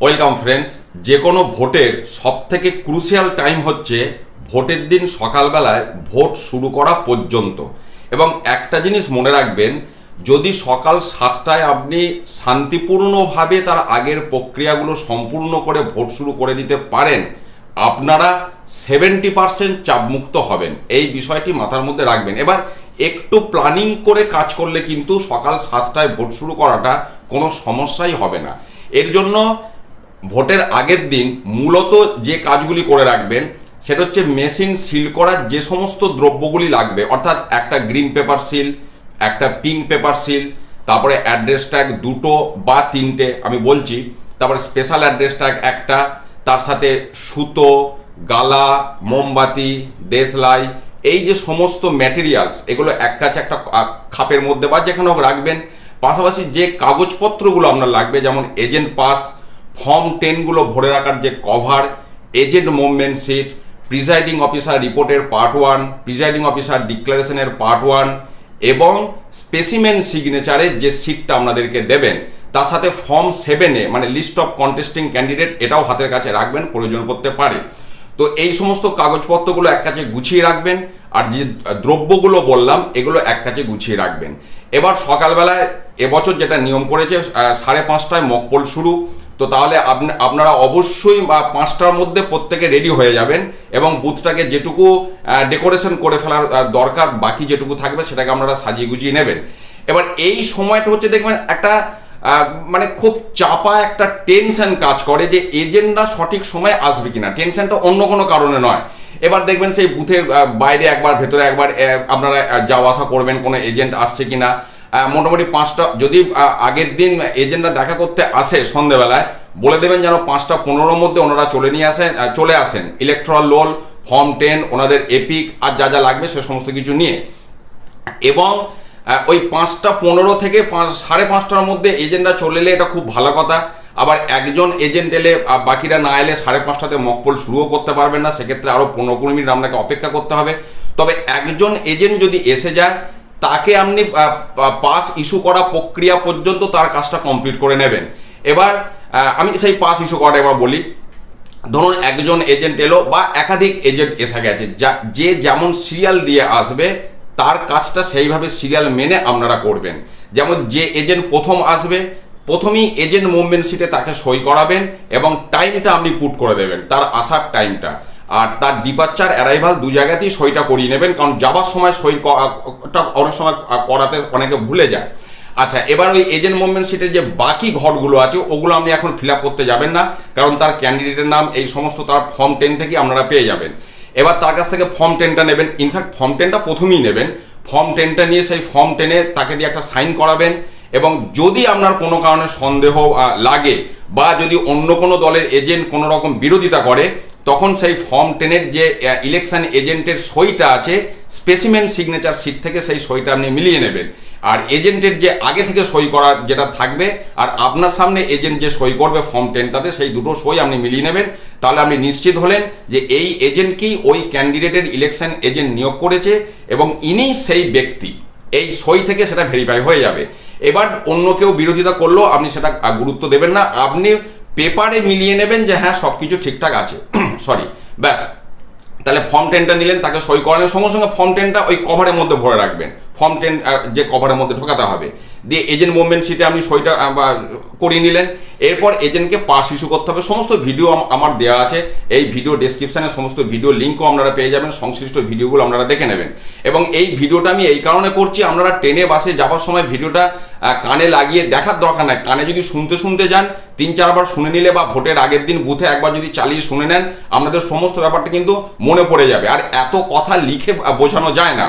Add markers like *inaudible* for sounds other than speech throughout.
Welcome friends যে কোনো ভোটের সব থেকে ক্রুশিয়াল টাইম হচ্ছে ভোটের দিন সকালবেলায় ভোট শুরু করা পর্যন্ত। এবং একটা জিনিস মনে রাখবেন, যদি সকাল সাতটায় আপনি শান্তিপূর্ণভাবে তার আগের প্রক্রিয়াগুলো সম্পূর্ণ করে ভোট শুরু করে দিতে পারেন, আপনারা সেভেন্টি পার্সেন্ট চাপমুক্ত হবেন। এই বিষয়টি মাথার মধ্যে রাখবেন। এবার একটু প্ল্যানিং করে কাজ করলে কিন্তু সকাল সাতটায় ভোট শুরু করাটা কোনো সমস্যাই হবে না। এর জন্য ভোটের আগের দিন মূলত যে কাজগুলি করে রাখবেন, সেটা হচ্ছে মেশিন সিল করার যে সমস্ত দ্রব্যগুলি লাগবে, অর্থাৎ একটা গ্রিন পেপার সিল, একটা পিঙ্ক পেপার সিল, তারপরে অ্যাড্রেস ট্যাগ দুটো বা তিনটে, আমি বলছি, তারপরে স্পেশাল অ্যাড্রেস ট্যাগ একটা, তার সাথে সুতো, গালা, মোমবাতি, দেশলাই, এই যে সমস্ত ম্যাটেরিয়ালস এগুলো এক কাছে একটা খাপের মধ্যে বা যেখানে হোক রাখবেন। পাশাপাশি যে কাগজপত্রগুলো আপনার লাগবে, যেমন এজেন্ট পাস ফর্ম টেনগুলো ভরে রাখার যে cover, agent movement sheet presiding officer রিপোর্টের পার্ট ওয়ান, প্রিজাইডিং অফিসার ডিক্লারেশনের পার্ট ওয়ান, এবং স্পেসিমেন সিগনেচারের যে সিটটা আপনাদেরকে দেবেন, তার সাথে ফর্ম সেভেনে মানে লিস্ট অফ কন্টেস্টিং ক্যান্ডিডেট, এটাও হাতের কাছে রাখবেন, প্রয়োজন পড়তে পারে। তো এই সমস্ত কাগজপত্রগুলো এক কাছে গুছিয়ে রাখবেন, আর যে দ্রব্যগুলো বললাম, এগুলো এক কাছে গুছিয়ে রাখবেন। এবার সকালবেলায় এবছর যেটা নিয়ম করেছে সাড়ে পাঁচটায় মকপল শুরু তো তাহলে আপনি আপনারা অবশ্যই পাঁচটার মধ্যে প্রত্যেকে রেডি হয়ে যাবেন এবং বুথটাকে যেটুকু ডেকোরেশন করে ফেলার দরকার বাকি যেটুকু থাকবে সেটাকে আপনারা সাজিয়ে গুজিয়ে নেবেন। এবার এই সময়টা হচ্ছে দেখবেন একটা মানে খুব চাপা একটা টেনশন কাজ করে যে এজেন্টরা সঠিক সময় আসবে কিনা। টেনশনটা অন্য কোনো কারণে নয়। এবার দেখবেন সেই বুথের বাইরে একবার, ভেতরে একবার আপনারা যাওয়া আসা করবেন, কোনো এজেন্ট আসছে কিনা। মোটামুটি পাঁচটা, যদি আগের দিন এজেন্টরা দেখা করতে আসে সন্ধেবেলায়, বলে দেবেন যেন পাঁচটা পনেরোর মধ্যে ওনারা চলে নিয়ে আসেন চলে আসেন। ইলেকট্রাল লোল ফর্ম টেন ওনাদের এপিক আর যা যা লাগবে সে সমস্ত কিছু নিয়ে। এবং ওই পাঁচটা পনেরো থেকে পাঁচ, সাড়ে পাঁচটার মধ্যে এজেন্টরা চলে এলে এটা খুব ভালো কথা। আবার একজন এজেন্ট এলে বাকিরা না এলে সাড়ে পাঁচটাতে মকপল শুরুও করতে পারবেন না। সেক্ষেত্রে আরও পনেরো কুড়ি মিনিট আপনাকে অপেক্ষা করতে হবে। তবে একজন এজেন্ট যদি এসে যায় তাকে আপনি পাস ইস্যু করা প্রক্রিয়া পর্যন্ত তার কাজটা কমপ্লিট করে নেবেন। এবার আমি সেই পাস ইস্যু করাটা এবার বলি। ধরুন একজন এজেন্ট এলো বা একাধিক এজেন্ট এসে গেছে, যা, যে যেমন সিরিয়াল দিয়ে আসবে, তার কাজটা সেইভাবে সিরিয়াল মেনে আপনারা করবেন। যেমন যে এজেন্ট প্রথম আসবে, প্রথমেই এজেন্ট মুভমেন্ট সিটে তাকে সই করাবেন এবং টাইমটা আপনি পুট করে দেবেন, তার আসার টাইমটা আর তার ডিপার্চার অ্যারাইভাল দু জায়গাতেই সইটা করিয়ে নেবেন, কারণ যাবার সময় সই টা অনেক সময় করাতে অনেকে ভুলে যায়। আচ্ছা এবার ওই এজেন্ট মুভমেন্ট সিটের যে বাকি ঘরগুলো আছে, ওগুলো আপনি এখন ফিল করতে যাবেন না, কারণ তার ক্যান্ডিডেটের নাম, এই সমস্ত তার ফর্ম টেন থেকে আপনারা পেয়ে যাবেন। এবার তার কাছ থেকে ফর্ম টেনটা নেবেন। ইনফ্যাক্ট ফর্ম টেনটা প্রথমেই নেবেন। ফর্ম টেনটা নিয়ে সেই ফর্ম টেনে তাকে দিয়ে একটা সাইন করাবেন এবং যদি আপনার কোনো কারণে সন্দেহ লাগে বা যদি অন্য কোনো দলের এজেন্ট কোনো রকম বিরোধিতা করে তখন সেই ফর্ম টেনের যে ইলেকশন এজেন্টের সইটা আছে স্পেসিমেন সিগনেচার সিট থেকে সেই সইটা আপনি মিলিয়ে নেবেন। আর এজেন্টের যে আগে থেকে সই করা যেটা থাকবে, আর আপনার সামনে এজেন্ট যে সই করবে ফর্ম টেনটাতে সেই দুটো সই আপনি মিলিয়ে নেবেন। তাহলে আপনি নিশ্চিত হলেন যে এই এজেন্টকেই ওই ক্যান্ডিডেটের ইলেকশন এজেন্ট নিয়োগ করেছে, এবং ইনি সেই ব্যক্তি। এই সই থেকে সেটা ভেরিফাই হয়ে যাবে। এবার অন্য কেউ বিরোধিতা করলেও আপনি সেটা গুরুত্ব দেবেন না। আপনি পেপারে মিলিয়ে নেবেন যে হ্যাঁ সব কিছু ঠিকঠাক আছে। সরি ব্যাস। তাহলে ফর্ম টেনটা নিলেন, তাকে সই করানোর সঙ্গে সঙ্গে ফর্ম টেনটা ওই কভারের মধ্যে ভরে রাখবেন। ফর্ম টেন যে কভারের মধ্যে ঢোকাতে হবে। দিয়ে এজেন্ট মুভমেন্ট সিটে আপনি সইটা করিয়ে নিলেন। এরপর এজেন্টকে পাস ইস্যু করতে হবে। সমস্ত ভিডিও আমার দেওয়া আছে। এই ভিডিও ডেসক্রিপশানে সমস্ত ভিডিও লিঙ্কও আপনারা পেয়ে যাবেন। সংশ্লিষ্ট ভিডিওগুলো আপনারা দেখে নেবেন। এবং এই ভিডিওটা আমি এই কারণে করছি, আপনারা ট্রেনে, বাসে যাওয়ার সময় ভিডিওটা কানে লাগিয়ে দেখার দরকার নাই। কানে যদি শুনতে শুনতে যান, তিন চারবার শুনে নিলে বা ভোটের আগের দিন বুথে একবার যদি চালিয়ে শুনে নেন, আপনাদের সমস্ত ব্যাপারটা কিন্তু মনে পড়ে যাবে। আর এত কথা লিখে বোঝানো যায় না।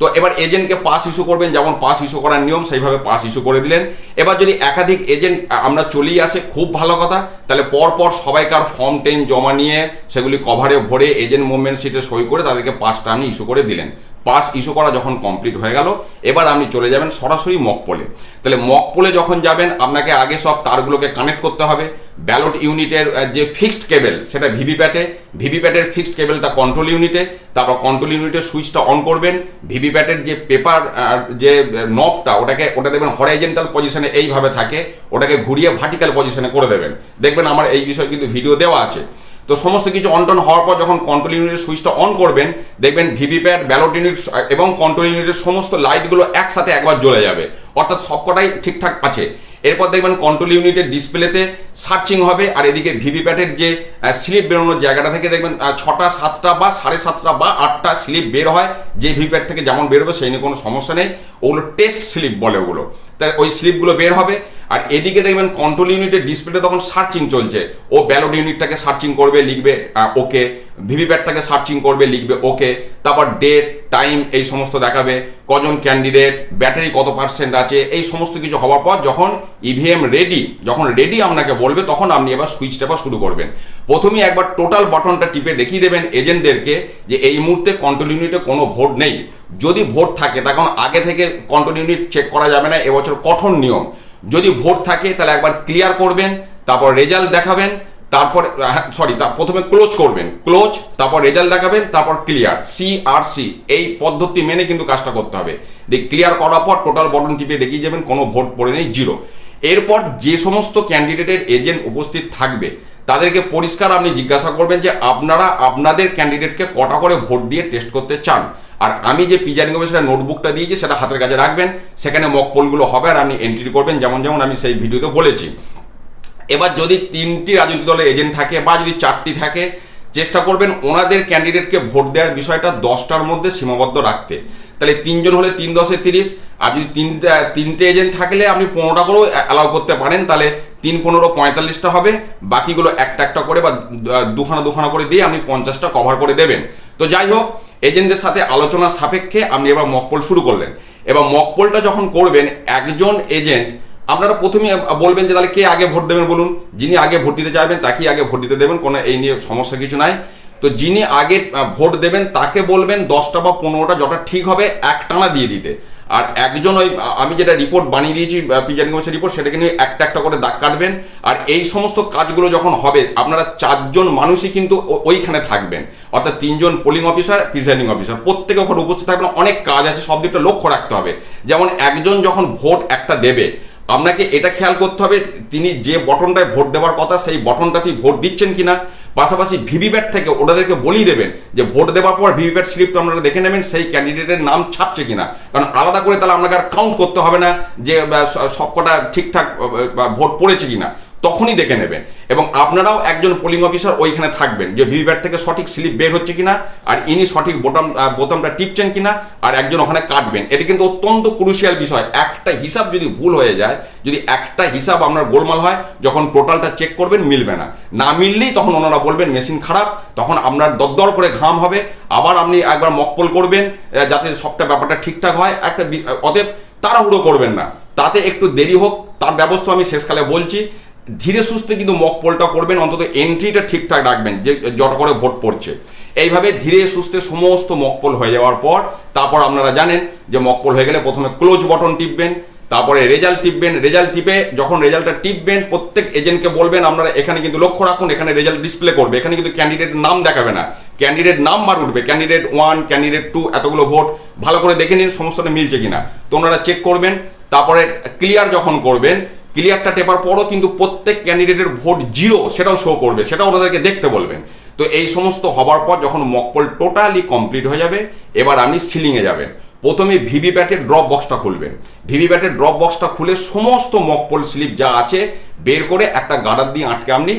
তো এবার এজেন্টকে পাস ইস্যু করবেন, যেমন পাস ইস্যু করার নিয়ম, সেইভাবে পাস ইস্যু করে দিলেন। এবার যদি একাধিক এজেন্ট আমরা চলেই আসে, খুব ভালো কথা, তাহলে পরপর সবাইকার ফর্ম টেন জমা নিয়ে, সেগুলি কভারে ভরে এজেন্ট মুভমেন্ট সিটে সই করে তাদেরকে পাসটা আপনি ইস্যু করে দিলেন। পাস ইস্যু করা যখন কমপ্লিট হয়ে গেল, এবার আপনি চলে যাবেন সরাসরি মকপোলে। তাহলে মকপোলে যখন যাবেন, আপনাকে আগে সব তারগুলোকে কানেক্ট করতে হবে। ব্যালট ইউনিটের যে ফিক্সড কেবেল সেটা ভিভিপ্যাটে, ভিভিপ্যাটের ফিক্সড কেবেলটা কন্ট্রোল ইউনিটে তারপর কন্ট্রোল ইউনিটের সুইচটা অন করবেন, ভিভিপ্যাটের যে পেপার যে নবটা ওটাকে, ওটা দেখবেন হরাইজেন্টাল পজিশনে এইভাবে থাকে, ওটাকে ঘুরিয়ে ভার্টিক্যাল পজিশনে করে দেবেন। দেখবেন আমার এই বিষয়ে কিন্তু ভিডিও দেওয়া আছে। তো সমস্ত কিছু অন টন হওয়ার পর যখন কন্ট্রোল ইউনিটের সুইচটা অন করবেন, দেখবেন ভিভিপ্যাট, ব্যালট ইউনিট এবং কন্ট্রোল ইউনিটের সমস্ত লাইটগুলো একসাথে একবার জ্বলে যাবে। অর্থাৎ সবকটাই ঠিকঠাক আছে। এরপর দেখবেন কন্ট্রোল ইউনিটের ডিসপ্লেতে সার্চিং হবে, আর এদিকে ভিভিপ্যাটের যে স্লিপ বেরোনোর জায়গাটা থেকে দেখবেন ছটা, সাতটা বা সাড়ে সাতটা বা আটটা স্লিপ বের হয়, যে ভিভিপ্যাট থেকে যেমন বেরোবে, সেই নিয়ে কোনো সমস্যা নেই। ওগুলো টেস্ট স্লিপ বলে ওগুলো। ওই স্লিপগুলো বের হবে, আর এদিকে দেখবেন কন্ট্রোল ইউনিটের ডিসপ্লেতে তখন সার্চিং চলছে। ও ব্যালট ইউনিটটাকে সার্চিং করবে, লিখবে ওকে। ভিভিপ্যাটটাকে সার্চিং করবে, লিখবে, ওকে। তারপর ডেট টাইম এই সমস্ত দেখাবে, কজন ক্যান্ডিডেট ব্যাটারি কত পার্সেন্ট আছে, এই সমস্ত কিছু হওয়ার পর যখন ইভিএম রেডি যখন রেডি আপনাকে বলবে, তখন আপনি এবার সুইচ টেপা শুরু করবেন। প্রথমেই একবার টোটাল বাটনটা টিপে দেখিয়ে দেবেন এজেন্টদেরকে যে এই মুহূর্তে কন্ট্রোল ইউনিটে কোনো ভোট নেই। যদি ভোট থাকে তখন আগে থেকে কন্ট্রোল ইউনিট চেক করা যাবে না, এবছর কঠোর নিয়ম। যদি ভোট থাকে, তাহলে একবার ক্লিয়ার করবেন, তারপর রেজাল্ট দেখাবেন, তারপর সরি প্রথমে ক্লোজ করবেন। ক্লোজ তারপর রেজাল্ট দেখাবেন, তারপর ক্লিয়ার সি আর সি এই পদ্ধতি মেনে কিন্তু কাজটা করতে হবে। দিয়ে ক্লিয়ার করার পর টোটাল বটন টিপে দেখিয়ে যাবেন, কোনো ভোট পড়ে নেই জিরো এরপর যে সমস্ত ক্যান্ডিডেটের এজেন্ট উপস্থিত থাকবে, তাদেরকে পরিষ্কার আপনি জিজ্ঞাসা করবেন যে, আপনারা আপনাদের ক্যান্ডিডেটকে কটা করে ভোট দিয়ে টেস্ট করতে চান? আর আমি যে পিজারিং অফিসের নোটবুকটা দিয়েছি, সেটা হাতের কাছে রাখবেন। সেখানে মক পোলগুলো হবে আর আপনি এন্ট্রি করবেন, যেমন যেমন আমি সেই ভিডিওতে বলেছি। এবার যদি তিনটি রাজনৈতিক দলের এজেন্ট থাকে বা যদি চারটি থাকে, চেষ্টা করবেন ওনাদের ক্যান্ডিডেটকে ভোট দেওয়ার বিষয়টা দশটার মধ্যে সীমাবদ্ধ রাখতে। তাহলে তিনজন হলে তিন দশে তিরিশ, আর যদি তিনটা, তিনটে এজেন্ট থাকলে আপনি পনেরোটা করেও অ্যালাউ করতে পারেন, তাহলে তিন পনেরো পঁয়তাল্লিশটা হবে। বাকিগুলো একটা একটা করে বা দুখানা দুখানা করে দিয়ে আপনি পঞ্চাশটা কভার করে দেবেন। তো যাই হোক এজেন্টদের সাথে আলোচনার সাপেক্ষে আপনি এবার মকপোল শুরু করলেন। এবার মকপোলটা যখন করবেন, একজন এজেন্ট, আপনারা প্রথমেই বলবেন যে তাহলে কে আগে ভোট দেবেন বলুন? যিনি আগে ভোট দিতে চাইবেন তাকেই আগে ভোট দিতে দেবেন, কোনো এই নিয়ে সমস্যা কিছু নাই। তো যিনি আগে ভোট দেবেন তাকে বলবেন দশটা বা পনেরোটা যটা ঠিক হবে, একটানা দিয়ে দিতে। আর একজন ওই আমি যেটা রিপোর্ট বানিয়ে দিয়েছি পিজানি কমিশন রিপোর্ট সেটাকে নিয়ে একটা একটা করে দাগ কাটবেন। আর এই সমস্ত কাজগুলো যখন হবে, আপনারা চারজন মানুষই কিন্তু ওইখানে থাকবেন। অর্থাৎ তিনজন পোলিং অফিসার প্রিসাইডিং অফিসার প্রত্যেকে ওখানে উপস্থিত থাকবেন, অনেক কাজ আছে, সব দিকটা লক্ষ্য রাখতে হবে। যেমন একজন যখন ভোট একটা দেবে, আপনাকে এটা খেয়াল করতে হবে, তিনি যে বটনটায় ভোট দেওয়ার কথা, সেই বটনটাতেই ভোট দিচ্ছেন কিনা পাশাপাশি ভিভিপ্যাট থেকে ওটাদেরকে বলিয়ে দেবেন যে ভোট দেওয়ার পর ভিভিপ্যাট স্লিপটা আপনারা দেখে নেবেন সেই ক্যান্ডিডেটের নাম ছাপছে কিনা। কারণ আলাদা করে তাহলে আপনাকে আর কাউন্ট করতে হবে না যে সবকটা ঠিকঠাক ভোট পড়েছে কিনা। তখনই দেখে নেবেন। এবং আপনারাও একজন পোলিং অফিসার ওইখানে থাকবেন যে ভিভিপ্যাট থেকে সঠিক স্লিপ বের হচ্ছে কিনা, আর ইনি সঠিক বোতাম বোতামটা টিপছেন কিনা, আর একজন ওখানে কাটবেন। এটা কিন্তু অত্যন্ত ক্রুশিয়াল বিষয়। একটা হিসাব যদি ভুল হয়ে যায়, যদি একটা হিসাব আপনার গোলমাল হয়, যখন টোটালটা চেক করবেন, মিলবে না। না মিললেই তখন ওনারা বলবেন, মেশিন খারাপ। তখন আপনার দরদর করে ঘাম হবে। আবার আপনি একবার মকপল করবেন যাতে সবটা ব্যাপারটা ঠিকঠাক হয়। একটা অতএব তাড়াহুড়ো করবেন না। তাতে একটু দেরি হোক, তার ব্যবস্থা আমি শেষকালে বলছি। ধীরে সুস্থে কিন্তু মক পোলটা করবেন, অন্তত এন্ট্রিটা ঠিকঠাক রাখবেন, যে জট করে ভোট পড়ছে। এইভাবে ধীরে সুস্থে সমস্ত মকপল হয়ে যাওয়ার পর, তারপর আপনারা জানেন যে মকপল হয়ে গেলে প্রথমে ক্লোজ বটন টিপবেন, তারপরে রেজাল্ট টিপবেন রেজাল্ট টিপে যখন রেজাল্টটা টিপবেন, প্রত্যেক এজেন্টকে বলবেন, আপনারা এখানে কিন্তু লক্ষ্য রাখুন, এখানে রেজাল্ট ডিসপ্লে করবে, এখানে কিন্তু ক্যান্ডিডেটের নাম দেখাবে না। ক্যান্ডিডেট নাম্বার উঠবে ক্যান্ডিডেট ওয়ান ক্যান্ডিডেট টু এতগুলো ভোট ভালো করে দেখে নিন সমস্তটা মিলছে কিনা। তো ওনারা চেক করবেন, তারপরে ক্লিয়ার যখন করবেন ক্লিয়ারটা টেপার পরও কিন্তু প্রত্যেক ক্যান্ডিডেটের ভোট জিরো, সেটাও শো করবে, সেটাও ওনাদেরকে দেখতে বলবেন। তো এই সমস্ত হবার পর যখন মকপল টোটালি কমপ্লিট হয়ে যাবে, এবার আপনি সিলিংয়ে যাবেন। প্রথমে ভিভিপ্যাটের ড্রপ বক্সটা খুলবেন। ভিভিপ্যাটের ড্রপ বক্সটা খুলে সমস্ত মকপল স্লিপ যা আছে, বের করে একটা গার্ডার দিয়ে আটকে আপনি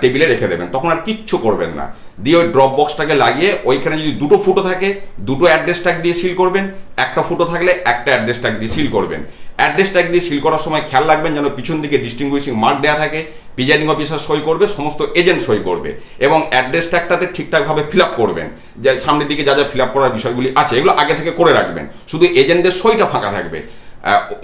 টেবিলে রেখে দেবেন। তখন আর কিচ্ছু করবেন না। দিয়ে ওই ড্রপ বক্সটাকে লাগিয়ে ওইখানে যদি দুটো ফুটো থাকে, দুটো অ্যাড্রেস ট্যাগ দিয়ে সিল করবেন, একটা ফুটো থাকলে একটা অ্যাড্রেস ট্যাগ দিয়ে সিল করবেন। অ্যাড্রেস ট্যাগ দিয়ে সিল করার সময় খেয়াল রাখবেন যেন পিছন দিকে ডিস্টিংগুইশিং মার্ক দেওয়া থাকে প্রিজাইডিং অফিসার সই করবে, সমস্ত এজেন্ট সই করবে এবং অ্যাড্রেস ট্যাগটাতে ঠিকঠাকভাবে ফিল আপ করবেন। যে সামনের দিকে যা যা ফিল আপ করার বিষয়গুলি আছে, এগুলো আগে থেকে করে রাখবেন। শুধু এজেন্টদের সইটা ফাঁকা থাকবে।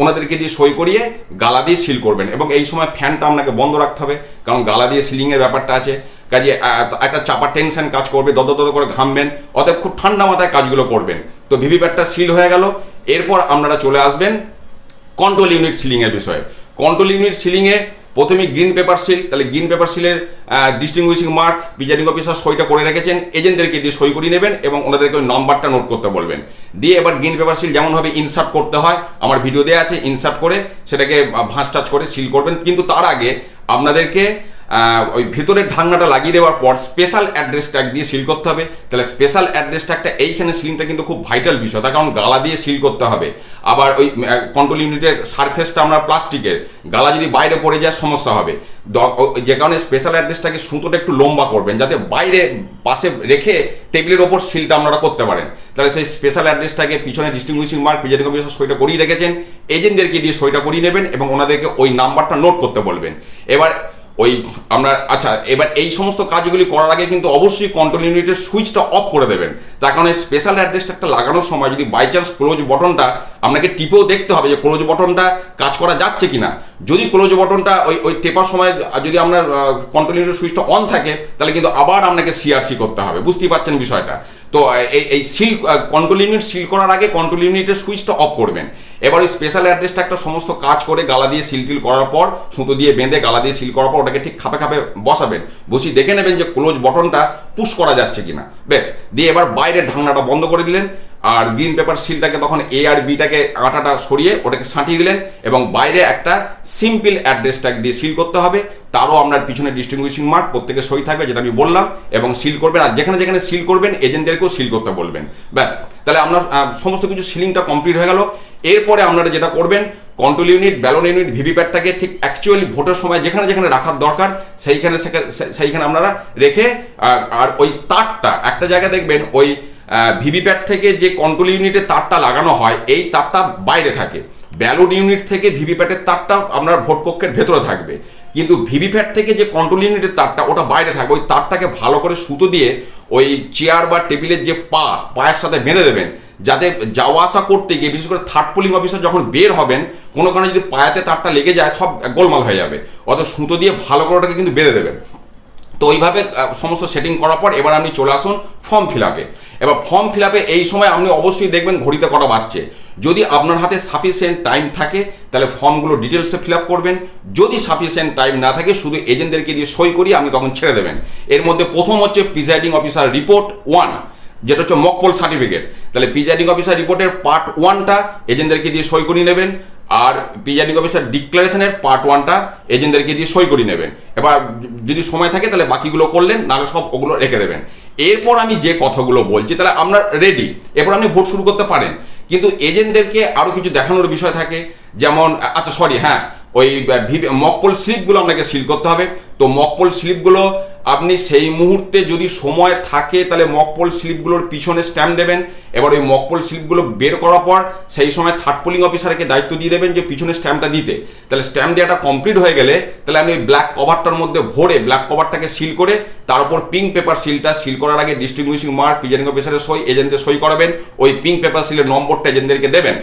ওনাদেরকে দিয়ে সই করিয়ে গালা দিয়ে সিল করবেন। এবং এই সময় ফ্যানটা আপনাকে বন্ধ রাখতে হবে, কারণ গালা দিয়ে সিলিংয়ের ব্যাপারটা আছে। কাজে একটা চাপা টেনশন কাজ করবে দদ দদ করে ঘামবেন, অতএব খুব ঠান্ডা মাথায় কাজগুলো করবেন। তো ভিভিপ্যাটটা সিল হয়ে গেল। এরপর আপনারা চলে আসবেন কন্ট্রোল ইউনিট সিলিংয়ের বিষয়ে। কন্ট্রোল ইউনিট সিলিং এ প্রথমে গ্রিন পেপার সিল তাহলে গ্রিন পেপার সিলের ডিস্টিংগুইশিং মার্ক প্রিজাইডিং অফিসার সইটা করে রেখেছেন এজেন্টদেরকে দিয়ে সই করিয়ে নেবেন এবং ওনাদেরকে ওই নম্বরটা নোট করতে বলবেন। দিয়ে এবার গ্রিন পেপার সিল যেমনভাবে ইনসার্ট করতে হয়, আমার ভিডিও দেওয়া আছে ইনসার্ট করে সেটাকে ভাঁজ টাচ করে সিল করবেন। কিন্তু তার আগে আপনাদেরকে ওই ভিতরের ঢাকনাটা লাগিয়ে দেওয়ার পর স্পেশাল অ্যাড্রেস ট্যাগ দিয়ে সিল করতে হবে। তাহলে স্পেশাল অ্যাড্রেস ট্যাগটা এইখানে সিলিংটা কিন্তু খুব ভাইটাল বিষয়, তার কারণ গালা দিয়ে সিল করতে হবে। আবার ওই কন্ট্রোল ইউনিটের সারফেসটা আমরা প্লাস্টিকের, গালা যদি বাইরে পড়ে যায় সমস্যা হবে। যে কারণে স্পেশাল অ্যাড্রেসটাকে সুতোটা একটু লম্বা করবেন, যাতে বাইরে, পাশে রেখে টেবিলের ওপর সিলটা আপনারা করতে পারেন। তাহলে সেই স্পেশাল অ্যাড্রেসটাকে পিছনে ডিস্টিংগুইশিং মার্ক প্রেজেন্ট সইটা করিয়ে রেখেছেন। এজেন্টদেরকে দিয়ে সইটা করিয়ে নেবেন এবং ওনাদেরকে ওই নাম্বারটা নোট করতে বলবেন। এবার ওই আমরা আচ্ছা এবার এই সমস্ত কাজগুলি করার আগে কিন্তু অবশ্যই কন্ট্রোল ইউনিটের সুইচটা অফ করে দেবেন। তার কারণে স্পেশাল অ্যাড্রেসটা একটা লাগানোর সময় যদি বাই চান্স ক্লোজ বটনটা আপনাকে টিপেও দেখতে হবে যে ক্লোজ বটনটা কাজ করা যাচ্ছে কিনা। যদি ক্লোজ বটনটা ওই ওই টেপার সময় যদি আপনার কন্ট্রোল ইউনিটের সুইচটা অন থাকে, তাহলে কিন্তু আবার আপনাকে সিআরসি করতে হবে। বুঝতেই পারছেন বিষয়টা? তো এই এই সিল কন্ট্রোল ইউনিট সিল করার আগে কন্ট্রোল ইউনিটের সুইচটা অফ করবেন। এবার ওই স্পেশাল অ্যাড্রেসটা একটা সমস্ত কাজ করে গালা দিয়ে সিল টিল করার পর, সুতো দিয়ে বেঁধে গালা দিয়ে সিল করার পর ওটাকে ঠিক খাপে খাপে বসাবেন। বসিয়ে দেখে নেবেন যে ক্লোজ বটনটা পুশ করা যাচ্ছে কিনা। বেশ দিয়ে এবার বাইরের ঢাকনাটা বন্ধ করে দিলেন। আর গ্রিন পেপার সিলটাকে তখন এ আর বিটাকে আটাটা সরিয়ে ওটাকে সাঁটিয়ে দিলেন এবং বাইরে একটা সিম্পল অ্যাড্রেস ট্যাগ দিয়ে সিল করতে হবে। তারও আপনার পিছনে ডিস্টিংগুইশিং মার্ক প্রত্যেকে সই থাকবে, যেটা আমি বললাম, এবং সিল করবেন। আর যেখানে যেখানে সিল করবেন এজেন্টদেরকেও সিল করতে বলবেন। ব্যাস। তাহলে আপনার সমস্ত কিছু সিলিংটা কমপ্লিট হয়ে গেল। এরপরে আপনারা যেটা করবেন কন্ট্রোল ইউনিট ব্যালন ইউনিট ভিভিপ্যাটটাকে ঠিক অ্যাকচুয়ালি ভোটের সময় যেখানে যেখানে রাখার দরকার, সেইখানে সেইখানে আপনারা রেখে আর ওই তারটা, একটা জায়গায় দেখবেন ওই ভিভিপ্যাট থেকে যে কন্ট্রোল ইউনিটে তারটা লাগানো হয়, এই তারটা বাইরে থাকে। ব্যালট ইউনিট থেকে ভিভিপ্যাটের তারটা আপনার ভোট কক্ষের ভেতরে থাকবে। কিন্তু ভিভিপ্যাট থেকে যে কন্ট্রোল ইউনিটের তারটা, ওটা বাইরে থাকবে। ওই তারটাকে ভালো করে সুতো দিয়ে ওই চেয়ার বা টেবিলের যে পা, পায়ের সাথে বেঁধে দেবেন। যাতে যাওয়া আসা করতে গিয়ে, বিশেষ করে থার্ড পোলিং অফিসার যখন বের হবেন, কোনো কারণে যদি পায়াতে তারটা লেগে যায়, সব গোলমাল হয়ে যাবে। অত সুতো দিয়ে ভালো করে ওটাকে কিন্তু বেঁধে দেবেন। তো ওইভাবে সমস্ত সেটিং করার পর এবার আপনি চলে আসুন ফর্ম ফিল আপে এবার ফর্ম ফিল আপে এই সময় আপনি অবশ্যই দেখবেন ঘড়িতে কটা বাজছে। যদি আপনার হাতে সাফিসিয়েন্ট টাইম থাকে, তাহলে ফর্মগুলো ডিটেলসে ফিল আপ করবেন। যদি সাফিসিয়েন্ট টাইম না থাকে, শুধু এজেন্টদেরকে দিয়ে সই করি আপনি তখন ছেড়ে দেবেন। এর মধ্যে প্রথম হচ্ছে প্রিজাইডিং অফিসার রিপোর্ট ওয়ান যেটা হচ্ছে মকপল সার্টিফিকেট তাহলে প্রিজাইডিং অফিসার রিপোর্টের পার্ট ওয়ানটা এজেন্টদেরকে দিয়ে সই করিয়ে নেবেন। আর প্রিজাইডিং অফিসার ডিক্লারেশনের পার্ট ওয়ানটা এজেন্টদেরকে দিয়ে সই করিয়ে নেবেন। এবার যদি সময় থাকে তাহলে বাকিগুলো করলেন, নাহলে সব ওগুলো রেখে দেবেন। এরপর আমি যে কথাগুলো বলছি, তাহলে আপনার রেডি এরপর আপনি ভোট শুরু করতে পারেন। কিন্তু এজেন্টদেরকে আরও কিছু দেখানোর বিষয় থাকে, যেমন আচ্ছা সরি হ্যাঁ ওই মকপল স্লিপগুলো আপনাকে সিল করতে হবে। তো মকপল স্লিপগুলো আপনি সেই মুহূর্তে যদি সময় থাকে, তাহলে মকপল স্লিপগুলোর পিছনে স্ট্যাম্প দেবেন। এবার ওই মকপল স্লিপগুলো বের করার পর সেই সময় থার্ড পোলিং অফিসারকে দায়িত্ব দিয়ে দেবেন যে পিছনে স্ট্যাম্পটা দিতে। তাহলে স্ট্যাম্প দেওয়াটা কমপ্লিট হয়ে গেলে তাহলে আপনি ওই ব্ল্যাক কভারটার মধ্যে ভরে ব্ল্যাক কভারটাকে সিল করে তার উপর পিঙ্ক পেপার সিলটা সিল করার আগে ডিস্ট্রিবিউশন মার্ক প্রিজাইডিং অফিসারের সই এজেন্টের সই করাবেন। ওই পিঙ্ক পেপার সিলের নম্বরটা এজেন্টদেরকে দেবেন।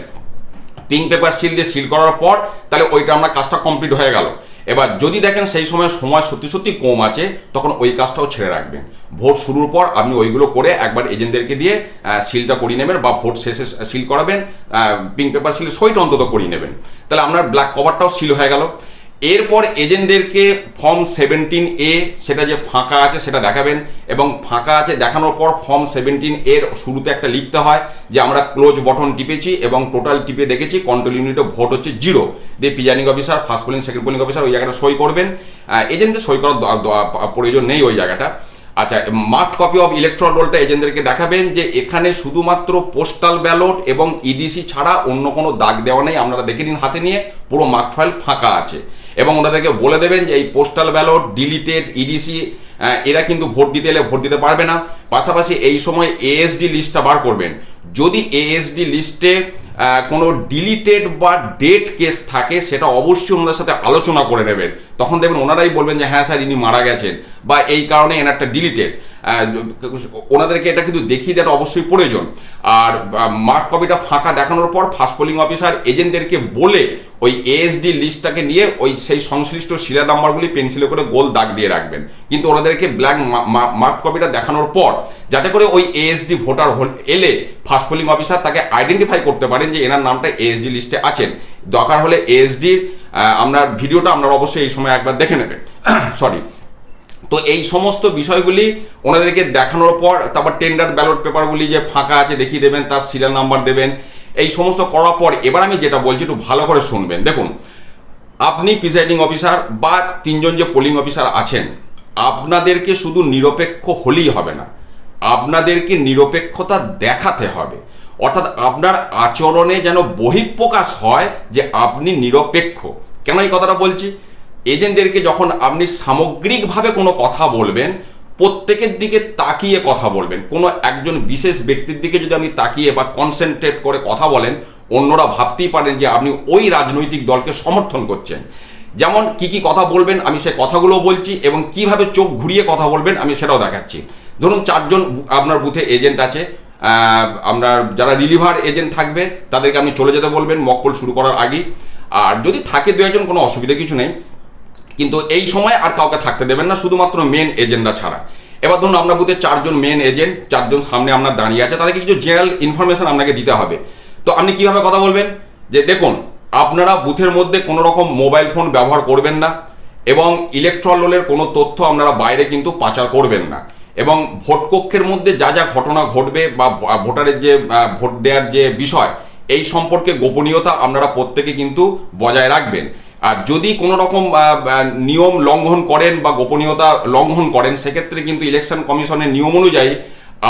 পিঙ্ক পেপার সিল দিয়ে সিল করার পর তাহলে ওইটা আমরা কাজটা কমপ্লিট হয়ে গেল। এবার যদি দেখেন সেই সময় সময় সত্যি সত্যি কম আছে, তখন ওই কাজটাও ছেড়ে রাখবেন। ভোট শুরুর পর আপনি ওইগুলো করে একবার এজেন্টদেরকে দিয়ে সিলটা করিয়ে নেবেন বা ভোট শেষে সিল করাবেন পিঙ্ক পেপার সিল সইটা অন্তত করিয়ে নেবেন। তাহলে আপনার ব্ল্যাক কভারটাও সিল হয়ে গেল। এরপর এজেন্টদেরকে ফর্ম সেভেন্টিন এ সেটা যে ফাঁকা আছে সেটা দেখাবেন, এবং ফাঁকা আছে দেখানোর পর ফর্ম সেভেন্টিন এর শুরুতে একটা লিখতে হয় যে আমরা ক্লোজ বটন টিপেছি এবং টোটাল টিপে দেখেছি কন্ট্রোল ইউনিটে ভোট হচ্ছে জিরো দিয়ে presiding officer first polling second polling officer ওই জায়গাটা সই করবেন। এজেন্টদের সই করার প্রয়োজন নেই ওই জায়গাটা। আচ্ছা মার্ক কপি অফ ইলেকট্রন রোলটা এজেন্টদেরকে দেখাবেন যে এখানে শুধুমাত্র পোস্টাল ব্যালট এবং ইডিসি ছাড়া অন্য কোনো দাগ দেওয়া নেই, আপনারা দেখে নিন হাতে নিয়ে, পুরো মার্ক ফাইল ফাঁকা আছে। এবং ওনাদেরকে বলে দেবেন যে এই পোস্টাল ব্যালট ডিলিটেড ইডিসি এরা কিন্তু ভোট দিতে এলে ভোট দিতে পারবে না। পাশাপাশি এই সময় এএসডি লিস্টটা বার করবেন। যদি এএসডি লিস্টে কোনো ডিলিটেড বা ডেট কেস থাকে, সেটা অবশ্যই ওনাদের সাথে আলোচনা করে নেবেন। তখন দেখবেন ওনারাই বলবেন যে হ্যাঁ স্যার, ইনি মারা গেছেন বা এই কারণে এনারটা ডিলিটেড ওনাদেরকে এটা কিন্তু দেখিয়ে দেওয়াটা অবশ্যই প্রয়োজন। আর মার্ক কপিটা ফাঁকা দেখানোর পর ফার্স্ট পোলিং অফিসার এজেন্টদেরকে বলে ওই এএসডি লিস্টটাকে নিয়ে ওই সেই সংশ্লিষ্ট সিরিয়াল নাম্বারগুলি পেন্সিলে করে গোল দাগ দিয়ে রাখবেন। কিন্তু ওনাদেরকে ব্ল্যাঙ্ক মার্ক কপিটা দেখানোর পর যাতে করে ওই এএসডি ভোটার এলে ফার্স্ট পোলিং অফিসার তাকে আইডেন্টিফাই করতে পারেন যে এনার নামটা এএসডি লিস্টে আছেন। দরকার হলে এএসডির আপনার ভিডিওটা আপনারা অবশ্যই এই সময় একবার দেখে নেবেন। *coughs* সরি তো এই সমস্ত বিষয়গুলি ওনাদেরকে দেখানোর পর, তারপর টেন্ডার ব্যালট পেপারগুলি যে ফাঁকা আছে দেখিয়ে দেবেন, তার সিরিয়াল নাম্বার দেবেন, এই সমস্ত করার পর এবার আমি যেটা বলছি একটু ভালো করে শুনবেন। দেখুন, আপনি প্রিসাইডিং অফিসার বা তিনজন যে পোলিং অফিসার আছেন, আপনাদেরকে শুধু নিরপেক্ষ হলেই হবে না, আপনাদেরকে নিরপেক্ষতা দেখাতে হবে। অর্থাৎ আপনার আচরণে যেন বহিঃপ্রকাশ হয় যে আপনি নিরপেক্ষ। কেন এই কথাটা বলছি? এজেন্টদেরকে যখন আপনি সামগ্রিকভাবে কোনো কথা বলবেন, প্রত্যেকের দিকে তাকিয়ে কথা বলবেন। কোনো একজন বিশেষ ব্যক্তির দিকে যদি আপনি তাকিয়ে বা কনসেন্ট্রেট করে কথা বলেন, অন্যরা ভাবতেই পারেন যে আপনি ওই রাজনৈতিক দলকে সমর্থন করছেন। যেমন কি কি কথা বলবেন, আমি সে কথাগুলো বলছি এবং কীভাবে চোখ ঘুরিয়ে কথা বলবেন, আমি সেটাও দেখাচ্ছি। ধরুন চারজন আপনার বুথে এজেন্ট আছে আপনার যারা রিলিভার এজেন্ট থাকবে, তাদেরকে আপনি চলে যেতে বলবেন মকপল শুরু করার আগেই। আর যদি থাকে দু একজন, কোনো অসুবিধা কিছু নেই। কিন্তু এই সময় আর কাউকে থাকতে দেবেন না, শুধুমাত্র মেন এজেন্ডা ছাড়া। এবার ধরুন আপনার বুথে চারজন মেন এজেন্ট চারজন সামনে আপনার দাঁড়িয়ে আছে, তাদেরকে কিছু জেনারেল ইনফরমেশন আপনাকে দিতে হবে। তো আপনি কীভাবে কথা বলবেন? যে দেখুন, আপনারা বুথের মধ্যে কোনো রকম মোবাইল ফোন ব্যবহার করবেন না এবং ইলেকট্রল রোলের কোনো তথ্য আপনারা বাইরে কিন্তু পাচার করবেন না। এবং ভোট কক্ষের মধ্যে যা যা ঘটনা ঘটবে বা ভোটারের যে ভোট দেওয়ার যে বিষয়, এই সম্পর্কে গোপনীয়তা আপনারা প্রত্যেকে কিন্তু বজায় রাখবেন। আর যদি কোনো রকম নিয়ম লঙ্ঘন করেন বা গোপনীয়তা লঙ্ঘন করেন, সেক্ষেত্রে কিন্তু ইলেকশন কমিশনের নিয়ম অনুযায়ী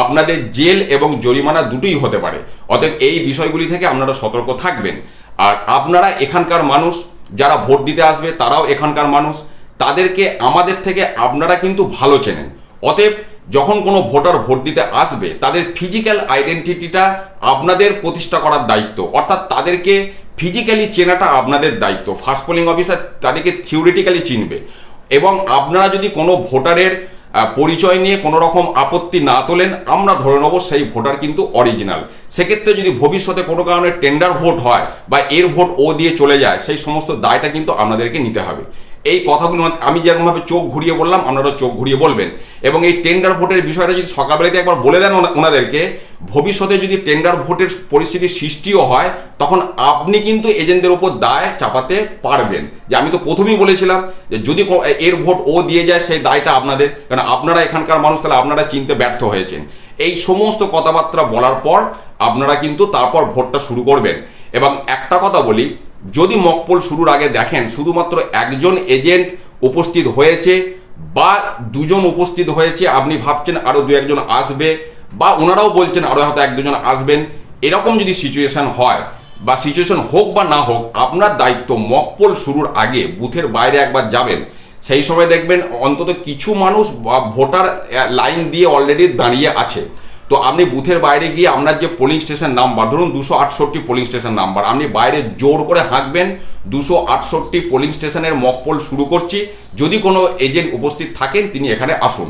আপনাদের জেল এবং জরিমানা দুটোই হতে পারে। অতএব এই বিষয়গুলি থেকে আপনারা সতর্ক থাকবেন। আর আপনারা এখানকার মানুষ, যারা ভোট দিতে আসবে, তারাও এখানকার মানুষ, তাদেরকে আমাদের থেকে আপনারা কিন্তু ভালো চেনেন। অতএব যখন কোনো ভোটার ভোট দিতে আসবে, তাদের ফিজিক্যাল আইডেন্টিটিটা আপনাদের প্রতিষ্ঠা করার দায়িত্ব। অর্থাৎ তাদেরকে ফিজিক্যালি চেনাটা আপনাদের দায়িত্ব। ফার্স্ট পোলিং অফিসার তাদেরকে থিওরিটিক্যালি চিনবে। এবং আপনারা যদি কোনো ভোটারের পরিচয় নিয়ে কোনো রকম আপত্তি না তোলেন, আমরা ধরে নেব সেই ভোটার কিন্তু অরিজিনাল সেক্ষেত্রে যদি ভবিষ্যতে কোনো কারণে টেন্ডার ভোট হয় বা এর ভোট ও দিয়ে চলে যায়, সেই সমস্ত দায়টা কিন্তু আপনাদেরকে নিতে হবে। এই কথাগুলো আমি যেরকমভাবে চোখ ঘুরিয়ে বললাম আপনারা চোখ ঘুরিয়ে বলবেন। এবং এই টেন্ডার ভোটের বিষয়টা যদি সকালবেলাতে একবার বলে দেন ওনা- ওনাদেরকে, ভবিষ্যতে যদি টেন্ডার ভোটের পরিস্থিতি সৃষ্টিও হয়, তখন আপনি কিন্তু এজেন্টদের উপর দায় চাপাতে পারবেন। যে আমি তো প্রথমেই বলেছিলাম যে যদি এর ভোট ও দিয়ে যায়, সেই দায়টা আপনাদের। কারণ আপনারা এখানকার মানুষ, তাহলে আপনারা চিনতে ব্যর্থ হয়েছেন। এই সমস্ত কথাবার্তা বলার পর আপনারা কিন্তু তারপর ভোটটা শুরু করবেন। এবং একটা কথা বলি যদি মকপল শুরুর আগে দেখেন, শুধুমাত্র একজন এজেন্ট উপস্থিত হয়েছে বা দুজন উপস্থিত হয়েছে, আপনি ভাবছেন আরও দু একজন আসবে বা ওনারাও বলছেন আরও হয়তো এক দুজন আসবেন, এরকম যদি সিচুয়েশন হয় বা সিচুয়েশন হোক বা না হোক, আপনার দায়িত্ব মকপল শুরুর আগে বুথের বাইরে একবার যাবেন। সেই সময় দেখবেন অন্তত কিছু মানুষ ভোটার লাইন দিয়ে অলরেডি দাঁড়িয়ে আছে। তো আপনি বুথের বাইরে গিয়ে আপনার যে পোলিং স্টেশন নাম্বার ধরুন দুশো আটষট্টি পোলিং স্টেশন নাম্বার আপনি বাইরে জোর করে হাঁকবেন, দুশো আটষট্টি পোলিং স্টেশনের মক পোল শুরু করছি, যদি কোনো এজেন্ট উপস্থিত থাকেন তিনি এখানে আসুন।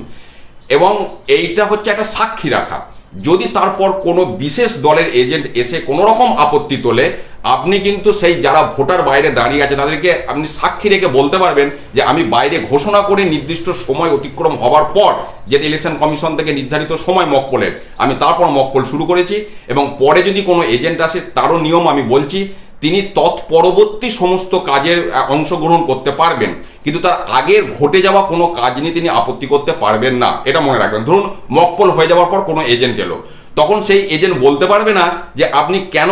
এবং এইটা হচ্ছে একটা সাক্ষী রাখা। যদি তারপর কোনো বিশেষ দলের এজেন্ট এসে কোনো রকম আপত্তি তোলে, আপনি কিন্তু সেই যারা ভোটার বাইরে দাঁড়িয়ে আছে তাদেরকে আপনি সাক্ষী রেখে বলতে পারবেন যে আমি বাইরে ঘোষণা করে নির্দিষ্ট সময় অতিক্রম হওয়ার পর যেটা ইলেকশন কমিশন থেকে নির্ধারিত সময় মকপলের, আমি তারপর মকপল শুরু করেছি এবং পরে যদি কোনো এজেন্ট আসে, তারও নিয়ম আমি বলছি তিনি তৎপরবর্তী সমস্ত কাজের অংশগ্রহণ করতে পারবেন। কিন্তু তার আগের ঘটে যাওয়া কোনো কাজ নিয়ে তিনি আপত্তি করতে পারবেন না। এটা মনে রাখবেন। ধরুন, মকপল হয়ে যাওয়ার পর কোনো এজেন্ট এলো। তখন সেই এজেন্ট বলতে পারবে না যে, আপনি কেন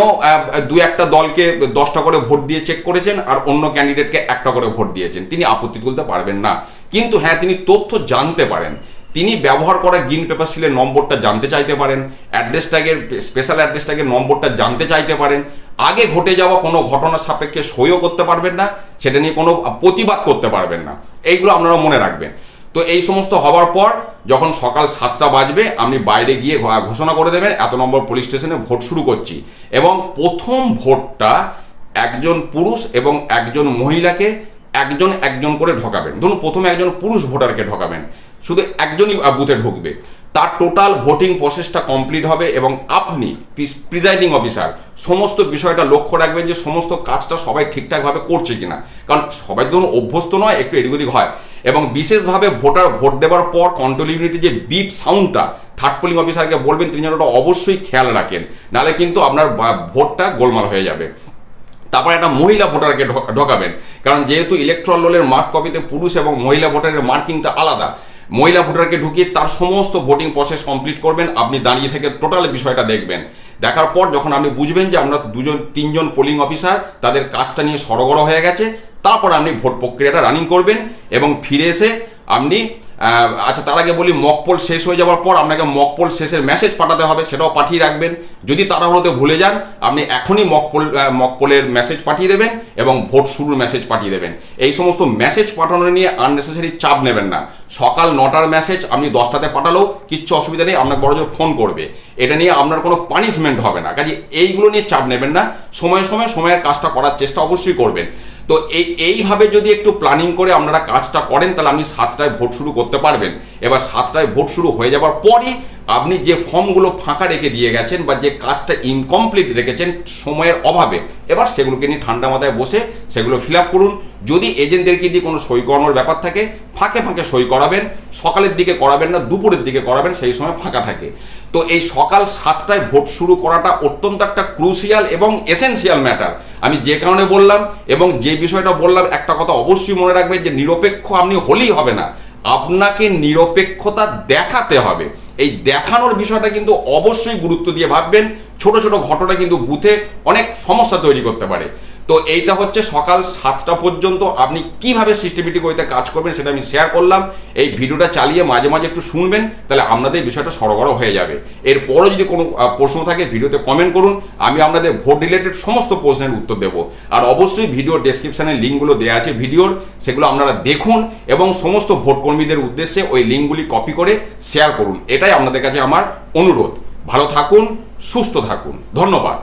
দু একটা দলকে দশটা করে ভোট দিয়ে চেক করেছেন আর অন্য ক্যান্ডিডেটকে একটা করে ভোট দিয়েছেন? তিনি আপত্তি তুলতে পারবেন না। কিন্তু হ্যাঁ তিনি তথ্য জানতে পারেন। তিনি ব্যবহার করা গ্রিন পেপার সিলের নম্বরটা জানতে চাইতে পারেন, অ্যাড্রেস ট্যাগের, স্পেশাল অ্যাড্রেস ট্যাগের নম্বরটা জানতে চাইতে পারেন। আগে ঘটে যাওয়া কোনো ঘটনা সাপেক্ষে সইও করতে পারবেন না, সেটা নিয়ে কোনো প্রতিবাদ করতে পারবেন না। এইগুলো আপনারা মনে রাখবেন। তো এই সমস্ত হওয়ার পর যখন সকাল সাতটা বাজবে, আপনি বাইরে গিয়ে ঘোষণা করে দেবেন, এত নম্বর পুলিশ স্টেশনে ভোট শুরু করছি। এবং প্রথম ভোটটা একজন পুরুষ এবং একজন মহিলাকে একজন একজন করে ঢোকাবেন। ধরুন প্রথমে একজন পুরুষ ভোটারকে ঢোকাবেন। শুধু একজনই বুথে ঢুকবে। তার টোটাল ভোটিং প্রসেসটা কমপ্লিট হবে এবং আপনি প্রিজাইডিং অফিসার সমস্ত বিষয়টা লক্ষ্য রাখবেন যে সমস্ত কাজটা সবাই ঠিকঠাকভাবে করছে কিনা। কারণ সবাই ধরুন অভ্যস্ত নয়, একটু এদিক ওদিক হয়। এবং বিশেষভাবে ভোটার ভোট দেওয়ার পর কন্ট্রোল যে বিপ সাউন্ডটা থার্ড পোলিং অফিসারকে বলবেন, তিনি যেন ওটা অবশ্যই খেয়াল রাখেন। নাহলে কিন্তু আপনার ভোটটা গোলমাল হয়ে যাবে। তারপর একটা মহিলা ভোটারকে ঢোকাবেন। কারণ যেহেতু ইলেকট্রাল রোলের মার্ক কপিতে পুরুষ এবং মহিলা ভোটারের মার্কিংটা আলাদা মহিলা ভোটারকে ঢুকিয়ে তার সমস্ত ভোটিং প্রসেস কমপ্লিট করবেন। আপনি দাঁড়িয়ে থেকে টোটাল বিষয়টা দেখবেন। দেখার পর যখন আপনি বুঝবেন যে আমরা দুজন, তিনজন পোলিং অফিসার তাদের কাজটা নিয়ে সড়গড় হয়ে গেছে, তারপর আপনি ভোট প্রক্রিয়াটা রানিং করবেন এবং ফিরে এসে আপনি আচ্ছা তার আগে বলি মকপোল শেষ হয়ে যাওয়ার পর আপনাকে মকপোল শেষের মেসেজ পাঠাতে হবে, সেটাও পাঠিয়ে রাখবেন। যদি তাড়াহুড়োতে ভুলে যান, আপনি এখনই মকপোল মকপোলের মেসেজ পাঠিয়ে দেবেন এবং ভোট শুরুর মেসেজ পাঠিয়ে দেবেন। এই সমস্ত মেসেজ পাঠানো নিয়ে আননেসেসারি চাপ নেবেন না। সকাল নটার মেসেজ আপনি দশটাতে পাঠালেও কিচ্ছু অসুবিধা নেই, আপনার বড় ফোন করবে। এটা নিয়ে আপনার কোনো পানিশমেন্ট হবে না। কাজে এইগুলো নিয়ে চাপ নেবেন না। সময় সময় সময়ের কাজটা করার চেষ্টা অবশ্যই করবেন। তো এই, এইভাবে যদি একটু প্ল্যানিং করে আপনারা কাজটা করেন, তাহলে আপনি সাতটায় ভোট শুরু করতে পারবেন। এবার সাতটায় ভোট শুরু হয়ে যাওয়ার পরই আপনি যে ফর্মগুলো ফাঁকা রেখে দিয়ে গেছেন বা যে কাজটা ইনকমপ্লিট রেখেছেন সময়ের অভাবে, এবার সেগুলোকে নিয়ে ঠান্ডা মাথায় বসে সেগুলো ফিল আপ করুন। যদি এজেন্টদেরকে দিয়ে কোনো সই করানোর ব্যাপার থাকে, ফাঁকে ফাঁকে সই করাবেন, সকালের দিকে করাবেন না, দুপুরের দিকে করাবেন, সেই সময় ফাঁকা থাকে। তো এই সকাল সাতটায় ভোট শুরু করাটা অত্যন্ত একটা ক্রুশিয়াল এবং এসেন্সিয়াল ম্যাটার আমি যে কারণে বললাম এবং যে বিষয়টা বললাম, একটা কথা অবশ্যই মনে রাখবেন যে নিরপেক্ষ আপনি হলেই হবে না। আপনাকে নিরপেক্ষতা দেখাতে হবে। এই দেখানোর বিষয়টা কিন্তু অবশ্যই গুরুত্ব দিয়ে ভাববেন। ছোট ছোট ঘটনা কিন্তু বুথে অনেক সমস্যা তৈরি করতে পারে। তো এইটা হচ্ছে সকাল সাতটা পর্যন্ত আপনি কীভাবে সিস্টেমেটিক ওইতে কাজ করবেন সেটা আমি শেয়ার করলাম। এই ভিডিওটা চালিয়ে মাঝে মাঝে একটু শুনবেন, তাহলে আপনাদের বিষয়টা সরগর হয়ে যাবে। এরপরও যদি কোনো প্রশ্ন থাকে ভিডিওতে কমেন্ট করুন, আমি আপনাদের ভোট রিলেটেড সমস্ত প্রশ্নের উত্তর দেবো। আর অবশ্যই ভিডিও ডেসক্রিপশনে লিঙ্কগুলো দেওয়া আছে ভিডিওর, সেগুলো আপনারা দেখুন এবং সমস্ত ভোট কর্মীদের উদ্দেশ্যে ওই লিঙ্কগুলি কপি করে শেয়ার করুন। এটাই আপনাদের কাছে আমার অনুরোধ। ভালো থাকুন, সুস্থ থাকুন। ধন্যবাদ।